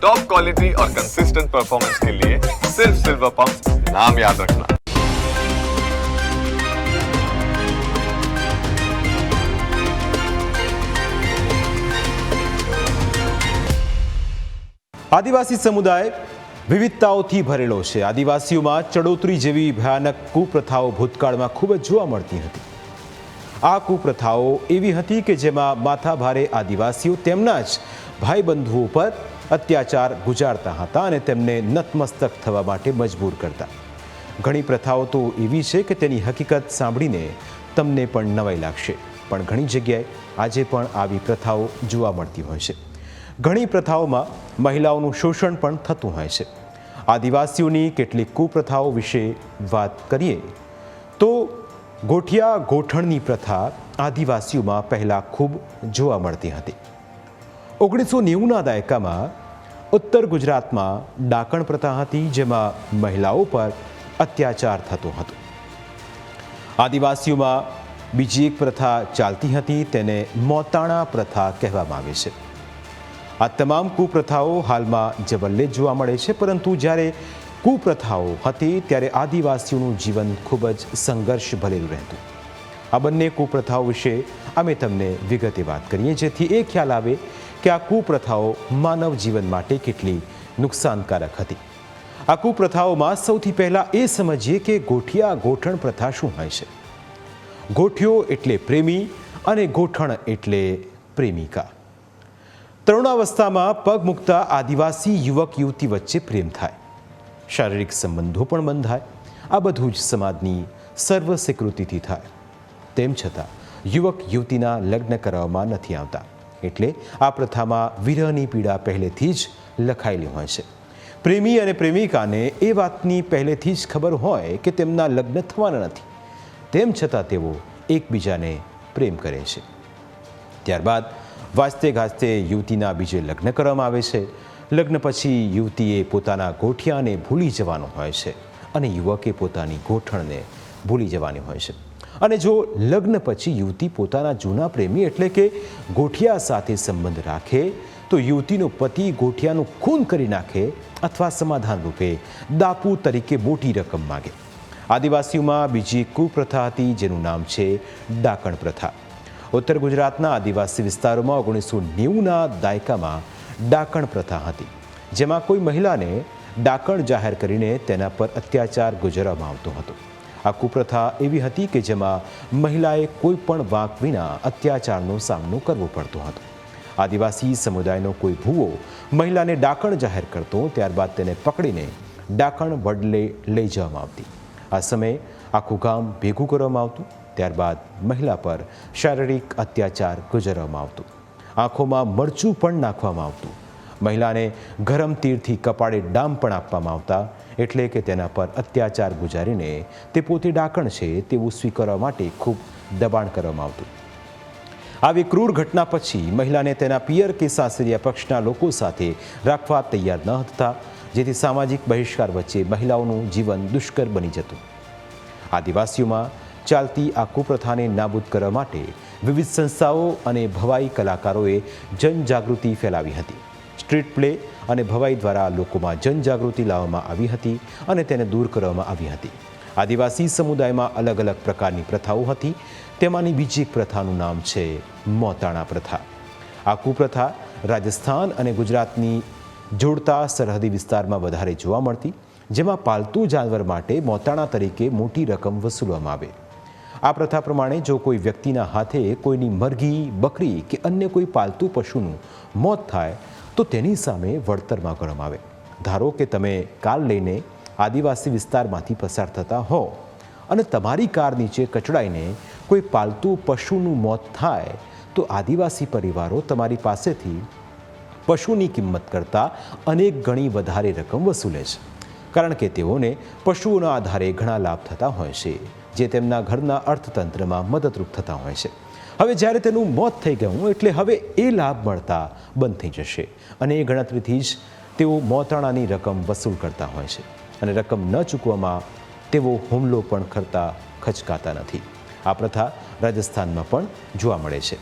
Top quality और consistent performance के लिए सिर्फ सिल्वर पंप नाम याद रखना આદિવાસી સમુદાય વિવિધતાઓથી ભરેલો છે આદિવાસીઓમાં ચડોતરી જેવી ભયાનક કુપ્રથાઓ ભૂતકાળમાં ખૂબ જ જોવા મળતી હતી આ કુપ્રથાઓ એવી હતી કે જેમાં માથાભારે આદિવાસીઓ તેમના જ ભાઈબંધુઓ પર અત્યાચાર ગુજારતા હતા અને તેમને નતમસ્તક થવા માટે મજબૂર કરતા. ઘણી પ્રથાઓ તો એવી છે કે તેની હકીકત સાંભળીને તમને પણ નવાઈ લાગશે. પણ ઘણી જગ્યાએ આજે પણ આવી પ્રથાઓ જોવા મળતી હોય છે. ઘણી પ્રથાઓમાં મહિલાઓનું શોષણ પણ થતું હોય છે. આદિવાસીઓની કેટલીક કુપ્રથાઓ વિશે વાત કરીએ, તો ગોઠિયા ગોઠણની પ્રથા આદિવાસીઓમાં પહેલાં ખૂબ જોવા મળતી હતી. ઓગણીસો નેવુંના દાયકામાં ઉત્તર ગુજરાતમાં ડાકણ પ્રથા હતી, જેમાં મહિલાઓ પર અત્યાચાર થતો હતો. આદિવાસીઓમાં બીજી એક પ્રથા ચાલતી હતી, તેને મોતાણા પ્રથા કહેવામાં આવે છે. આ તમામ કુપ્રથાઓ હાલમાં જબલ્લે જ જોવા મળે છે, પરંતુ જ્યારે કુપ્રથાઓ હતી, ત્યારે આદિવાસીઓનું જીવન ખૂબ જ સંઘર્ષ ભરેલું રહેતું. આ બંને કુપ્રથાઓ વિશે અમે તમને વિગતે વાત કરીએ, જેથી એ ખ્યાલ આવે કે આ કુપ્રથાઓ માનવ જીવન માટે કેટલી નુકસાનકારક હતી. આ કુપ્રથાઓમાં સૌથી પહેલાં એ સમજીએ કે ગોઠિયા ગોઠણ પ્રથા શું હોય છે. ગોઠિયો એટલે પ્રેમી અને ગોઠણ એટલે પ્રેમિકા. તરુણાવસ્થામાં પગ મૂકતા આદિવાસી યુવક યુવતી વચ્ચે પ્રેમ થાય. શારીરિક સંબંધો પણ બંધાય. આ બધું જ સમાજની સર્વ સ્વીકૃતિથી થાય. તેમ છતાં યુવક યુવતીના લગ્ન કરવામાં નથી આવતા. એટલે આ પ્રથામાં વિરહની પીડા પહેલેથી જ લખાયેલી હોય છે. પ્રેમી અને પ્રેમિકાને એ વાતની પહેલેથી જ ખબર હોય કે તેમના લગ્ન થવાના નથી. તેમ છતાં તેઓ એકબીજાને પ્રેમ કરે છે. ત્યારબાદ વાજતે ગાજતે યુવતીના બીજે લગ્ન કરવામાં આવે છે. લગ્ન પછી યુવતીએ પોતાના ગોઠિયાને ભૂલી જવાનું હોય છે અને યુવકે પોતાની ગોઠણને ભૂલી જવાની હોય છે. અને જો લગ્ન પછી યુવતી પોતાના જૂના પ્રેમી એટલે કે ગોઠિયા સાથે સંબંધ રાખે, તો યુવતીનો પતિ ગોઠિયાનું ખૂન કરી નાખે અથવા સમાધાન રૂપે દાપુ તરીકે મોટી રકમ માગે. આદિવાસીઓમાં બીજી કુપ્રથા હતી જેનું નામ છે ડાકણ પ્રથા. ઉત્તર ગુજરાતના આદિવાસી વિસ્તારોમાં ઓગણીસો નેવુંના દાયકામાં ડાકણ પ્રથા હતી, જેમાં કોઈ મહિલાને ડાકણ જાહેર કરીને તેના પર અત્યાચાર ગુજરવામાં આવતો હતો. આ કુપ્રથા એવી હતી કે જેમાં મહિલાએ કોઈ પણ વાંક વિના અત્યાચારનો સામનો કરવો પડતો હતો. આદિવાસી સમુદાયનો કોઈ ભૂવો મહિલાને ડાકણ જાહેર કરતો ત્યારબાદ તેને પકડીને ડાકણ વડલે લઈ જવામાં આવતી. આ સમયે આખું ગામ ભેગું કરવામાં આવતું, ત્યારબાદ મહિલા પર શારીરિક અત્યાચાર ગુજરવામાં આવતું. આંખોમાં મરચું પણ નાખવામાં આવતું. મહિલાને ગરમ તીરથી કપાળે ડામ પણ આપવામાં આવતા એટલે કે તેના પર અત્યાચાર ગુજારીને તે પોતે ડાકણ છે તેવું સ્વીકારવા માટે ખૂબ દબાણ કરવામાં આવતું. આવી ક્રૂર ઘટના પછી મહિલાને તેના પિયર કે સાસરિયા પક્ષના લોકો સાથે રાખવા તૈયાર ન હતા, જેથી સામાજિક બહિષ્કાર વચ્ચે મહિલાઓનું જીવન દુષ્કર બની જતું. આદિવાસીઓમાં ચાલતી આ કુપ્રથાને નાબૂદ કરવા માટે વિવિધ સંસ્થાઓ અને ભવાઈ કલાકારોએ જનજાગૃતિ ફેલાવી હતી. સ્ટ્રીટ પ્લે અને ભવાઈ દ્વારા લોકોમાં જનજાગૃતિ લાવવામાં આવી હતી અને તેને દૂર કરવામાં આવી હતી. આદિવાસી સમુદાયમાં અલગ અલગ પ્રકારની પ્રથાઓ હતી. તેમાંની બીજી એક પ્રથાનું નામ છે મોતાણા પ્રથા. આ કુપ્રથા રાજસ્થાન અને ગુજરાતની જોડતા સરહદી વિસ્તારમાં વધારે જોવા મળતી, જેમાં પાલતુ જાનવર માટે મોતાણા તરીકે મોટી રકમ વસૂલવામાં આવે. આ પ્રથા પ્રમાણે જો કોઈ વ્યક્તિના હાથે કોઈની મરઘી, બકરી કે અન્ય કોઈ પાલતુ પશુનું મોત થાય તો તેની સામે વળતરમાં ગણવામાં આવે. ધારો કે તમે કાર લઈને આદિવાસી વિસ્તારમાંથી પસાર થતા હો અને તમારી કાર નીચે કચડાઈને કોઈ પાલતુ પશુનું મોત થાય, તો આદિવાસી પરિવારો તમારી પાસેથી પશુની કિંમત કરતાં અનેક ગણી વધારે રકમ વસૂલે છે. કારણ કે તેઓને પશુઓના આધારે ઘણા લાભ થતા હોય છે, જે તેમના ઘરના અર્થતંત્રમાં મદદરૂપ થતા હોય છે. હવે જ્યારે તેનું મોત થઈ ગયું, એટલે હવે એ લાભ મળતા બંધ થઈ જશે. અને એ ગણતરીથી જ તેઓ મોતાણાની રકમ વસૂલ કરતા હોય છે. અને રકમ ન ચૂકવામાં તેઓ હુમલો પણ કરતા ખચકાતા નથી. આ પ્રથા રાજસ્થાનમાં પણ જોવા મળે છે.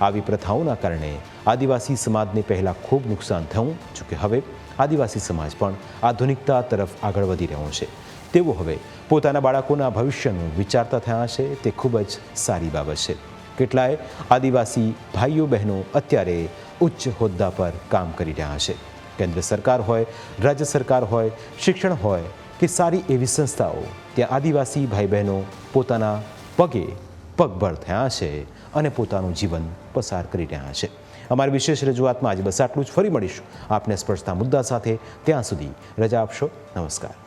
આવી પ્રથાઓના કારણે આદિવાસી સમાજને પહેલાં ખૂબ નુકસાન થયું, જોકે હવે આદિવાસી સમાજ પણ આધુનિકતા તરફ આગળ વધી રહ્યો છે. તેઓ હવે પોતાના બાળકોના ભવિષ્યનું વિચારતા થયા છે, તે ખૂબ જ સારી બાબત છે. કેટલાય આદિવાસી ભાઈઓ બહેનો અત્યારે ઉચ્ચ હોદ્દા પર કામ કરી રહ્યા છે. કેન્દ્ર સરકાર હોય, રાજ્ય સરકાર હોય, શિક્ષણ હોય કે સારી એવી સંસ્થાઓ, ત્યાં આદિવાસી ભાઈ બહેનો પોતાના પગે પગભર થયા છે અને પોતાનું જીવન પસાર કરી રહ્યા છે. અમારી વિશેષ રજૂઆતમાં આજે બસ આટલું જ. ફરી મળીશું. આપને સ્પર્શતા મુદ્દા સાથે ત્યાં સુધી રજા આપશો. નમસ્કાર.